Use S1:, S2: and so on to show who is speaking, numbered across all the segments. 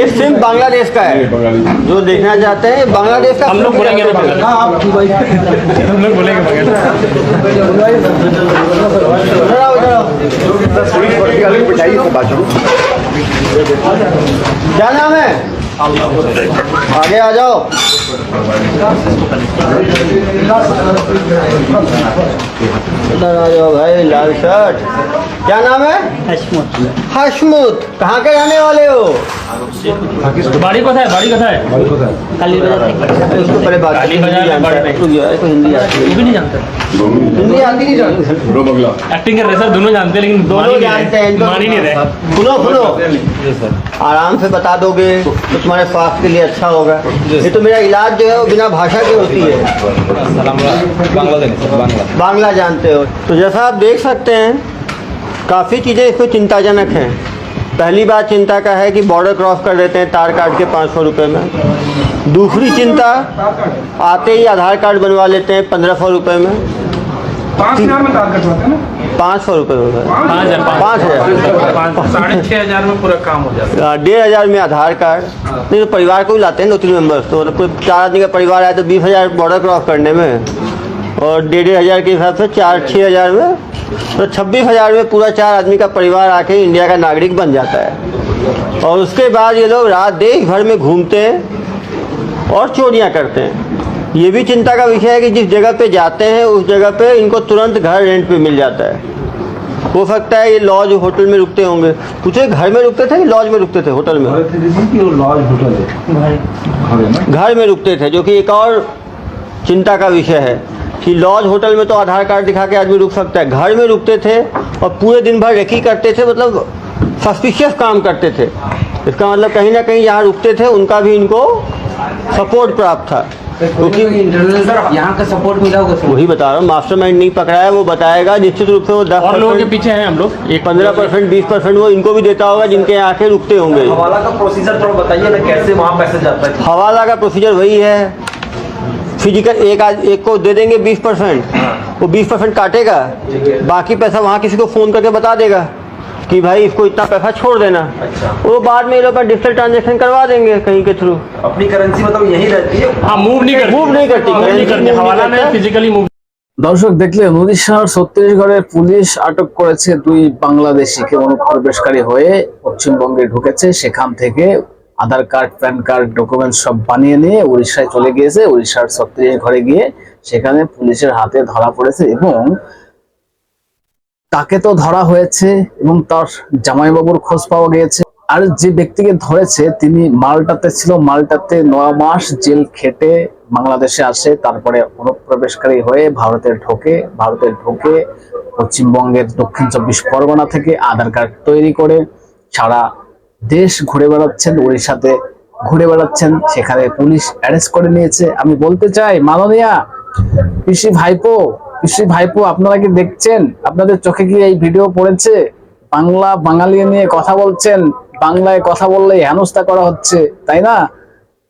S1: ये सिर्फ़ बांग्लादेश का है। जो देखना चाहते हैं बांग्लादेश का
S2: हम लोग बोलेंगे हम लोग बोलेंगे।
S1: क्या नाम है? आगे आ जाओ। इधर आ जाओ भाई लाल शर्ट। क्या नाम है? हशमुत। हशमुत। कहाँ के रहने वाले हो?
S2: बाड़ी कथा है
S1: बाड़ी कथा है।
S2: काली बाज़ार
S1: उसको पहले
S2: काली
S1: बाज़ार तो तो हिंदी आती है।
S2: नहीं जानता
S1: हिंदी आती नहीं जानते।
S2: एक्टिंग कर रहे सर दोनों जानते हैं लेकिन
S1: दोनों जानते हैं
S2: मान नहीं रहे।
S1: सुनो सुनो। आराम से बता दोगे तो तुम्हारे स्वास्थ्य के लिए अच्छा होगा। ये तो मेरा इलाज जो है वो बिना भाषा के होती है। बांग्ला जानते हो। तो जैसा आप देख सकते हैं काफ़ी चीज़ें इसमें चिंताजनक हैं। पहली बात चिंता का है कि बॉर्डर क्रॉस कर देते हैं तार काट के पाँच सौ रुपये में। दूसरी चिंता आते ही आधार कार्ड बनवा लेते हैं पंद्रह सौ रुपये में।
S3: पाँच हज़ार में तार कटवाते हैं ना?
S1: पाँच सौ रुपये होता है
S2: पाँच हज़ार
S1: पाँच हज़ार।
S3: साढ़े छह हज़ार में पूरा काम हो जाता
S1: आ, डेढ़ हज़ार में आधार कार्ड। नहीं तो परिवार को भी लाते हैं दो तीन मेंबर्स तो मतलब कोई चार आदमी का परिवार आया तो बीस हज़ार बॉर्डर क्रॉस करने में। और डेढ़ डेढ़ हज़ार के हिसाब से चार छः हज़ार में तो छब्बीस हज़ार में पूरा चार आदमी का परिवार आके इंडिया का नागरिक बन जाता है। और उसके बाद ये लोग रात देश भर में घूमते हैं और चोरियाँ करते हैं। ये भी चिंता का विषय है कि जिस जगह पे जाते हैं उस जगह पे इनको तुरंत घर रेंट पे मिल जाता है। हो सकता है ये लॉज होटल में रुकते होंगे। पूछे घर में रुकते थे लॉज में रुकते थे होटल में?
S4: लॉज होटल
S1: घर में रुकते थे जो कि एक और चिंता का विषय है। कि लॉज होटल में तो आधार कार्ड दिखा के आदमी रुक सकता है। घर में रुकते थे और पूरे दिन भर रेकी करते थे मतलब सस्पिशियस काम करते थे। इसका मतलब कहीं ना कहीं यहाँ रुकते थे उनका भी इनको सपोर्ट प्राप्त था। क्योंकि
S5: यहाँ का सपोर्ट मिला होगा
S1: वही बता रहा हूँ मास्टर माइंड नहीं पकड़ा है वो बताएगा निश्चित रूप से वो दस
S2: और लोगों के पीछे हैं हम लोग। एक
S1: पंद्रह परसेंट बीस परसेंट वो इनको भी देता होगा जिनके यहाँ के रुकते होंगे।
S5: हवाला का प्रोसीजर थोड़ा बताइए ना कैसे वहाँ पैसे जाता है?
S1: हवाला का प्रोसीजर वही है। फिजिकल एक आज एक को दे देंगे बीस परसेंट वो बीस परसेंट काटेगा बाकी पैसा वहाँ किसी को फ़ोन करके बता देगा कि भाई इसको इतना पैसा छोड़ देना
S5: अच्छा।
S1: वो बाद में ये लोग डिजिटल ट्रांजेक्शन करवा देंगे कहीं के थ्रू
S5: अपनी करेंसी मतलब यही रहती है
S2: हाँ मूव नहीं करती
S1: Move नहीं करती,
S2: Move नहीं
S1: currency
S2: करती
S1: move नहीं
S2: हवाला में
S1: करता।
S2: फिजिकली मूव
S4: দর্শক দেখলেন উড়িষ্যার ছত্তিশগড়ের পুলিশ আটক করেছে দুই বাংলাদেশিকে অনুপ্রবেশকারী হয়ে পশ্চিমবঙ্গে ঢুকেছে সেখান থেকে Aadhaar card, PAN card document সব বানিয়ে নিয়ে উড়িষ্যায় চলে গিয়েছে। উড়িষ্যার ছত্তিশগড়ে গিয়ে সেখানে পুলিশের হাতে ধরা পড়েছে এবং তাকে তো ধরা হয়েছে এবং তার জামাইবাবুর খোঁজ পাওয়া গিয়েছে। আর যে ব্যক্তিকে ধরেছে, তিনি মালটাতে ছিল। মালটাতে নয় মাস জেল খেটে বাংলাদেশে আসে। তারপরে অনুপ্রবেশকারী হয়ে ভারতে ঢোকে। ভারতে ঢোকে পশ্চিমবঙ্গের দক্ষিণ চব্বিশ পরগনা থেকে আধার কার্ড তৈরি করে। সারা দেশ ঘুরে বেড়াচ্ছেন উড়িষ্যাতে ঘুরে বেড়াচ্ছেন, সেখানে পুলিশ অ্যারেস্ট করে নিয়েছে। আমি বলতে চাই মাননীয়া পিসি ভাইপো পিসি ভাইপো, আপনারা কি দেখছেন? আপনাদের চোখে কি এই ভিডিও পড়েছে? বাংলা বাঙালি নিয়ে কথা বলছেন, বাংলায় কথা বললে হেনস্থা করা হচ্ছে, তাই না?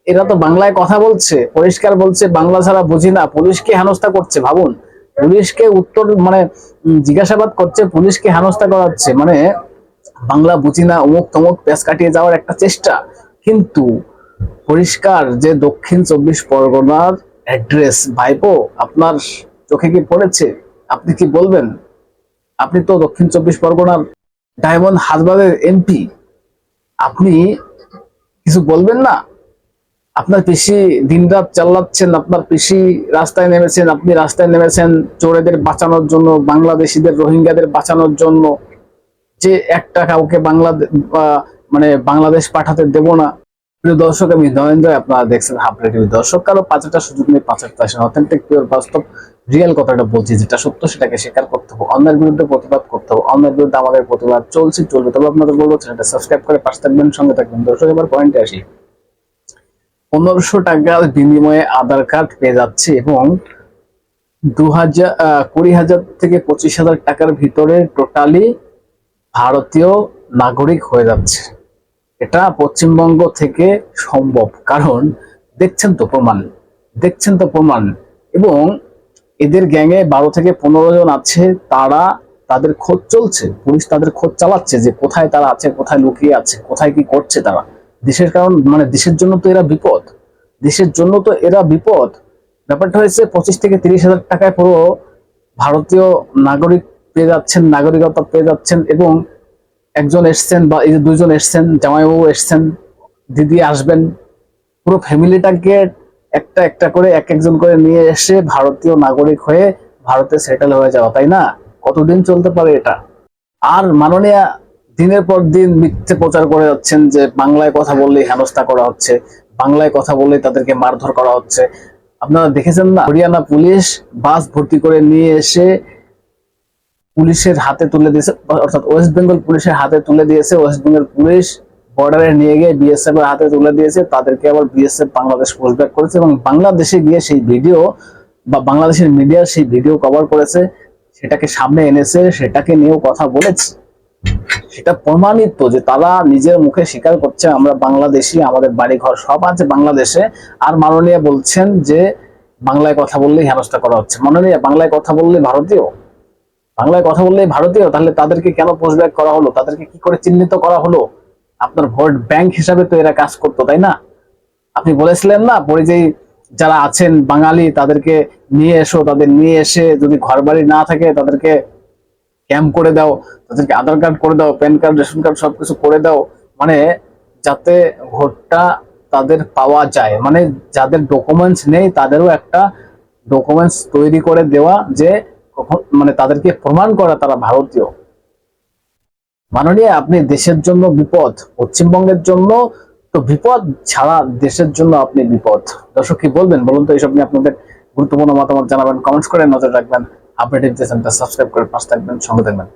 S4: এরা তো বাংলায় কথা বলছে, পরিষ্কার বলছে, বাংলা ছাড়া বুঝি না। পুলিশকে হেনস্থা করছে, ভাবুন? পুলিশকে উত্তর মানে জিজ্ঞাসাবাদ করছে, পুলিশকে হেনস্থা করাচ্ছে। মানে বাংলা বুঝি না, অমুক তমুক পেশ কাটিয়ে যাওয়ার একটা চেষ্টা। কিন্তু পরিষ্কার যে দক্ষিণ চব্বিশ পরগনার অ্যাড্রেস, ভাইপো, আপনার চোখে কি পড়েছে? আপনি কি বলবেন? আপনি তো দক্ষিণ চব্বিশ পরগনার ডায়মন্ড হারবারের এমপি। আপনি কিছু বলবেন না? আপনার পিসি দিনরাত চালাচ্ছেন, আপনার পিসি রাস্তায় নেমেছেন, আপনি রাস্তায় নেমেছেন চোরেদের বাঁচানোর জন্য, বাংলাদেশিদের, রোহিঙ্গাদের বাঁচানোর জন্য। যে একটা কাউকে বাংলা মানে বাংলাদেশ পাঠাতে দেব না। প্রিয় দর্শক, আমি নরেন্দ্র আপনারা দেখছেন হাবড়ে টিভি। দর্শক, কারও পাঁচটা সুযোগ নিয়ে পাঁচটা আসেন অথেন্টিক পিওর বাস্তব রিয়েল কথাটা বলছি, যেটা সত্য, সেটাকে স্বীকার করতে হবে। অন্যের বিরুদ্ধে প্রতিবাদ করতে হবে। অন্যের বিরুদ্ধে আমাদের প্রতিবাদ চলছে, চলবে। তবে আপনাদের বলব, চ্যানেলটা সাবস্ক্রাইব করে পাশে থাকবেন, সঙ্গে থাকবেন। দর্শক, এবার পয়েন্টে আসি। পনেরোশো টাকার বিনিময়ে আধার কার্ড পেয়ে যাচ্ছে এবং দু হাজার কুড়ি হাজার থেকে পঁচিশ হাজার টাকার ভিতরে টোটালি ভারতীয় নাগরিক হয়ে যাচ্ছে। এটা পশ্চিমবঙ্গ থেকে সম্ভব, কারণ দেখছেন তো প্রমাণ, দেখছেন তো প্রমাণ। এবং এদের গ্যাংয়ে বারো থেকে পনেরো জন আছে, তারা তাদের খোঁজ চলছে, পুলিশ তাদের খোঁজ চালাচ্ছে যে কোথায় তারা আছে, কোথায় লুকিয়ে আছে, কোথায় কি করছে তারা। দেশের কারণ মানে দেশের জন্য তো এরা বিপদ, দেশের জন্য তো এরা বিপদ। ব্যাপারটা হয়েছে, পঁচিশ থেকে তিরিশ হাজার টাকায় পুরো ভারতীয় নাগরিক পেয়ে যাচ্ছেন, নাগরিকতা পেয়ে যাচ্ছেন এবং একজন এসছেন বা এই যে দুইজন এসছেন, জামাইবাবু এসছেন, দিদি আসবেন, পুরো ফ্যামিলিটাকে একটা একটা করে এক একজন করে নিয়ে এসে ভারতীয় নাগরিক হয়ে ভারতে সেটেল হয়ে যাওয়া, তাই না? কতদিন চলতে পারে এটা? আর মাননীয় দিনের পর দিন মিথ্যে প্রচার করে যাচ্ছেন যে বাংলায় কথা বললেই হেনস্থা করা হচ্ছে, বাংলায় কথা বললেই তাদেরকে মারধর করা হচ্ছে। আপনারা দেখেছেন না? হরিয়ানা পুলিশ বাস ভর্তি করে নিয়ে এসে পুলিশের হাতে তুলে দিয়েছে, অর্থাৎ ওয়েস্ট বেঙ্গল পুলিশের হাতে তুলে দিয়েছে ওয়েস্ট বেঙ্গল পুলিশ বর্ডারে নিয়ে গিয়ে বিএসএফ এর হাতে তুলে দিয়েছে, তাদেরকে আবার বিএসএফ বাংলাদেশ পুশব্যাক করেছে এবং বাংলাদেশে গিয়ে সেই ভিডিও বা বাংলাদেশের মিডিয়া সেই ভিডিও কভার করেছে, সেটাকে সামনে এনেছে, সেটাকে নিয়েও কথা বলেছে। সেটা প্রমাণিত যে তারা নিজের মুখে স্বীকার করছে, আমরা বাংলাদেশি, আমাদের বাড়ি ঘর সব আছে বাংলাদেশে আর মাননীয় বলছেন যে বাংলায় কথা বললেই হেনস্থা করা হচ্ছে। মাননীয়, বাংলায় কথা বললে ভারতীয়? বাংলায় কথা বললে ভারতীয়, তাহলে তাদেরকে কেন পুশব্যাক করা হলো? তাদেরকে কি করে চিহ্নিত করা হলো? আপনার ভোট ব্যাংক হিসাবে তো এরা কাজ করতো, তাই না? আপনি বলেছিলেন না, পরিযায়ী যারা আছেন বাঙালি, তাদেরকে নিয়ে এসো, তাদের নিয়ে এসে যদি ঘর বাড়ি না থাকে, তাদেরকে ক্যাম্প করে দাও, তাদেরকে আধার কার্ড করে দাও, প্যান কার্ড, রেশন কার্ড সবকিছু করে দাও মানে যাতে ভোটটা তাদের পাওয়া যায় মানে যাদের ডকুমেন্টস নেই, তাদেরও একটা ডকুমেন্টস তৈরি করে দেওয়া যে মানে তাদেরকে প্রমাণ করা তারা ভারতীয়। মাননীয়, আপনি দেশের জন্য বিপদ, পশ্চিমবঙ্গের জন্য তো বিপদ ছাড়া দেশের জন্য আপনি বিপদ। দর্শক, কি বলবেন? বলুন তো এইসব নিয়ে আপনাদের গুরুত্বপূর্ণ মতামত জানাবেন কমেন্টস করে নজর রাখবেন আপডেট সাবস্ক্রাইব করে পাশে থাকবেন, সঙ্গে থাকবেন।